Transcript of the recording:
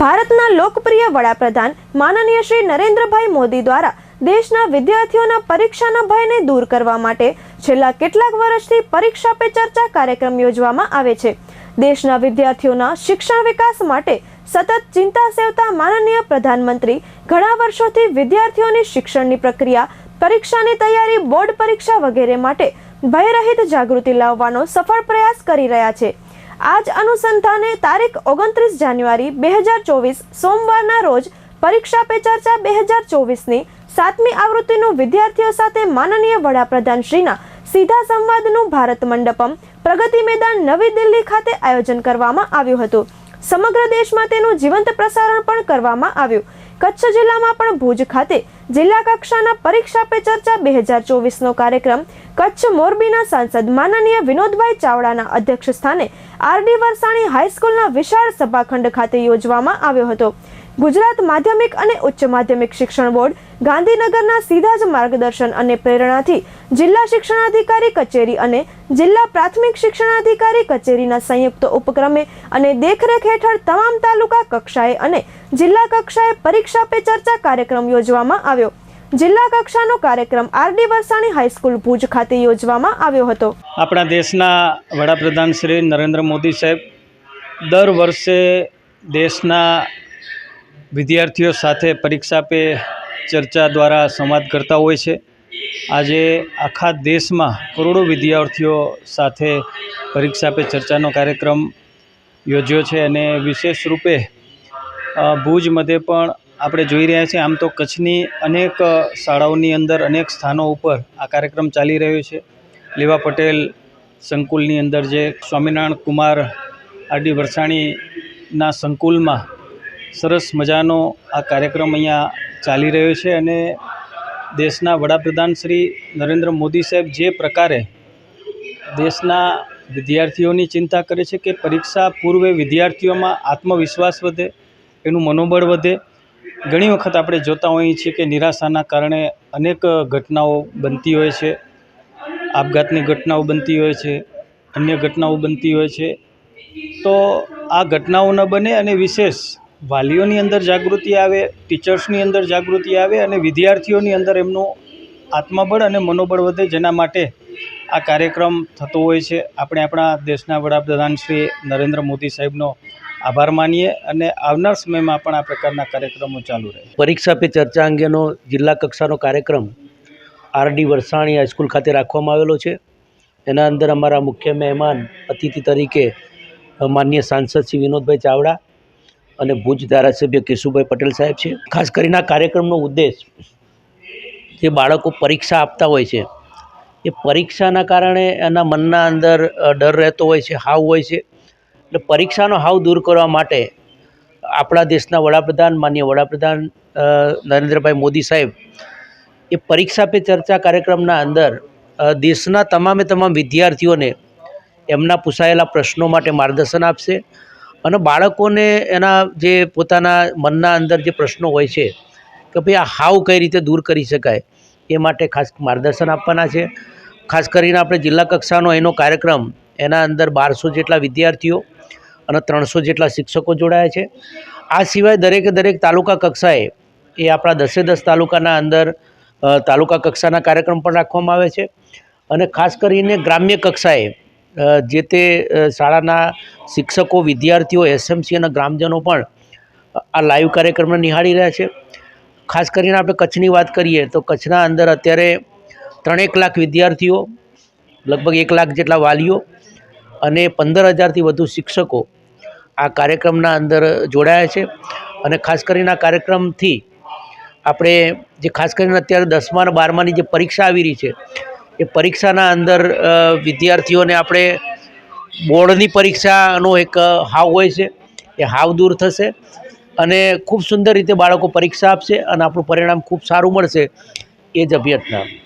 ભારતના લોકપ્રિય વડાપ્રધાન માનનીય શ્રી નરેન્દ્રભાઈ મોદી દ્વારા દેશના વિદ્યાર્થીઓના પરીક્ષાના ભયને દૂર કરવા માટે છેલ્લા કેટલાક વર્ષથી પરીક્ષા પે ચર્ચા કાર્યક્રમ યોજવામાં આવે છે. દેશના વિદ્યાર્થીઓના શિક્ષણ વિકાસ માટે સતત ચિંતા સેવતા માનનીય પ્રધાનમંત્રી ઘણા વર્ષોથી વિદ્યાર્થીઓની શિક્ષણની પ્રક્રિયા, પરીક્ષાની તૈયારી, બોર્ડ પરીક્ષા વગેરે માટે ભયરહિત જાગૃતિ લાવવાનો સફળ પ્રયાસ કરી રહ્યા છે. આ જ અનુસંધાને તારીખ ઓગણત્રીસ જાન્યુઆરી બે હજાર ચોવીસ સોમવારના રોજ પરીક્ષા પે ચર્ચા બે હજાર ચોવીસની સાતમી આવૃત્તિનું વિદ્યાર્થીઓ સાથે માનનીય વડાપ્રધાન શ્રીના સીધા સંવાદનું ભારત મંડપમ પ્રગતિ મેદાન નવી દિલ્હી ખાતે આયોજન કરવામાં આવ્યું હતું. સમગ્ર દેશમાં તેનું જીવંત પ્રસારણ પણ કરવામાં આવ્યું. કચ્છ જિલ્લામાં પણ ભુજ ખાતે જિલ્લા કક્ષાના પરીક્ષા પે ચર્ચા બે હજાર ચોવીસનો કાર્યક્રમ કચ્છ મોરબીના સાંસદ માનનીય વિનોદભાઈ ચાવડાના અધ્યક્ષ સ્થાને આરડી વરસાણી હાઈસ્કૂલના વિશાળ સભાખંડ ખાતે યોજવામાં આવ્યો હતો. ગુજરાત માધ્યમિક અને ઉચ્ચ માધ્યમિક શિક્ષણ બોર્ડ ગાંધીનગરના સીધા જ માર્ગદર્શન અને પ્રેરણાથી જિલ્લા શિક્ષણાધિકારી કચેરી અને જિલ્લા પ્રાથમિક શિક્ષણાધિકારી કચેરીના સંયુક્ત ઉપક્રમે અને દેખરેખ હેઠળ તમામ તાલુકા કક્ષાએ અને જિલ્લા કક્ષાએ પરીક્ષા પે ચર્ચા કાર્યક્રમ યોજવામાં આવ્યો. જિલ્લા કક્ષાનો કાર્યક્રમ આરડી વરસાણી હાઈસ્કૂલ ભુજ ખાતે યોજવામાં આવ્યો હતો. આપણા દેશના વડાપ્રધાન શ્રી નરેન્દ્ર મોદી સાહેબ દર વર્ષે દેશના વિદ્યાર્થીઓ સાથે પરીક્ષા પે ચર્ચા દ્વારા સંવાદ કરતા હોય છે. આજે આખા દેશમાં કરોડો વિદ્યાર્થીઓ સાથે પરીક્ષા પે ચર્ચાનો કાર્યક્રમ યોજ્યો છે અને વિશેષ રૂપે ભુજ મધ્યે પણ આપણે જોઈ રહ્યા છીએ. આમ તો કચ્છની અનેક શાળાઓની અંદર અનેક સ્થાનો ઉપર આ કાર્યક્રમ ચાલી રહ્યો છે. લેવા પટેલ સંકુલની અંદર જે સ્વામિનારાયણ કુમાર આરડી વરસાણીના સંકુલમાં સરસ મજાનો આ કાર્યક્રમ અહીંયા ચાલી રહ્યો છે અને દેશના વડાપ્રધાન શ્રી નરેન્દ્ર મોદી સાહેબ જે પ્રકારે દેશના વિદ્યાર્થીઓની ચિંતા કરે છે કે પરીક્ષા પૂર્વે વિદ્યાર્થીઓમાં આત્મવિશ્વાસ વધે, એનું મનોબળ વધે. ઘણી વખત આપણે જોતા હોઈએ છીએ કે નિરાશાના કારણે અનેક ઘટનાઓ બનતી હોય છે. આપઘાતની ઘટનાઓ બનતી હોય છે, અન્ય ઘટનાઓ બનતી હોય છે. તો આ ઘટનાઓ ન બને અને વિશેષ વાલીઓની અંદર જાગૃતિ આવે, ટીચર્સની અંદર જાગૃતિ આવે અને વિદ્યાર્થીઓની અંદર એમનું આત્મબળ અને મનોબળ વધે, જેના માટે આ કાર્યક્રમ થતો હોય છે. આપણે આપણા દેશના વડાપ્રધાન શ્રી નરેન્દ્ર મોદી સાહેબનો આભાર માનીએ અને આવનાર સમયમાં પણ આ પ્રકારના કાર્યક્રમો ચાલુ રહે. પરીક્ષા પે ચર્ચા અંગેનો જિલ્લા કક્ષાનો કાર્યક્રમ આરડી વરસાણી હાઈસ્કૂલ ખાતે રાખવામાં આવેલો છે. એના અંદર અમારા મુખ્ય મહેમાન અતિથિ તરીકે માન્ય સાંસદ શ્રી વિનોદભાઈ ચાવડા અને ભુજ ધારાસભ્ય કેશુભાઈ પટેલ સાહેબ છે. ખાસ કરીને કાર્યક્રમનો ઉદ્દેશ જે બાળકો પરીક્ષા આપતા હોય છે, એ પરીક્ષાના કારણે એના મનના અંદર ડર રહેતો હોય છે, હાવ હોય છે. એટલે પરીક્ષાનો હાવ દૂર કરવા માટે આપણા દેશના વડાપ્રધાન, માન્ય વડાપ્રધાન નરેન્દ્રભાઈ મોદી સાહેબ, એ પરીક્ષા પે ચર્ચા કાર્યક્રમના અંદર દેશના તમામે તમામ વિદ્યાર્થીઓને એમના પૂછાયેલા પ્રશ્નો માટે માર્ગદર્શન આપશે. અને બાળકોને એના જે પોતાના મનના અંદર જે પ્રશ્નો હોય છે કે ભાઈ આ હાવ કઈ રીતે દૂર કરી શકાય, એ માટે ખાસ માર્ગદર્શન આપવાના છે. ખાસ કરીને આપણે જિલ્લા કક્ષાનો એનો કાર્યક્રમ, એના અંદર બારસો જેટલા વિદ્યાર્થીઓ અને ત્રણસો જેટલા શિક્ષકો જોડાયા છે. આ સિવાય દરેકે દરેક તાલુકા કક્ષાએ, એ આપણા દસે દસ તાલુકાના અંદર તાલુકા કક્ષાના કાર્યક્રમ પણ રાખવામાં આવે છે. અને ખાસ કરીને ગ્રામ્ય કક્ષાએ જે તે શાળાના શિક્ષકો, વિદ્યાર્થીઓ, એસએમસી અને ગ્રામજનો પણ આ લાઈવ કાર્યક્રમને નિહાળી રહ્યા છે. ખાસ કરીને આપણે કચ્છની વાત કરીએ તો કચ્છના અંદર અત્યારે ત્રણેક લાખ વિદ્યાર્થીઓ, લગભગ એક લાખ જેટલા વાલીઓ અને પંદર હજારથી વધુ શિક્ષકો આ કાર્યક્રમના અંદર જોડાયા છે. અને ખાસ કરીને આ કાર્યક્રમથી આપણે જે ખાસ કરીને અત્યારે દસમા અને બારમાની જે પરીક્ષા આવી રહી છે એ પરીક્ષાના અંદર વિદ્યાર્થીઓને આપણે બોર્ડની પરીક્ષાનો એક હાવ હોય છે, એ હાવ દૂર થશે અને ખૂબ સુંદર રીતે બાળકો પરીક્ષા આપશે અને આપણું પરિણામ ખૂબ સારું મળશે એ જ અભ્યર્થના.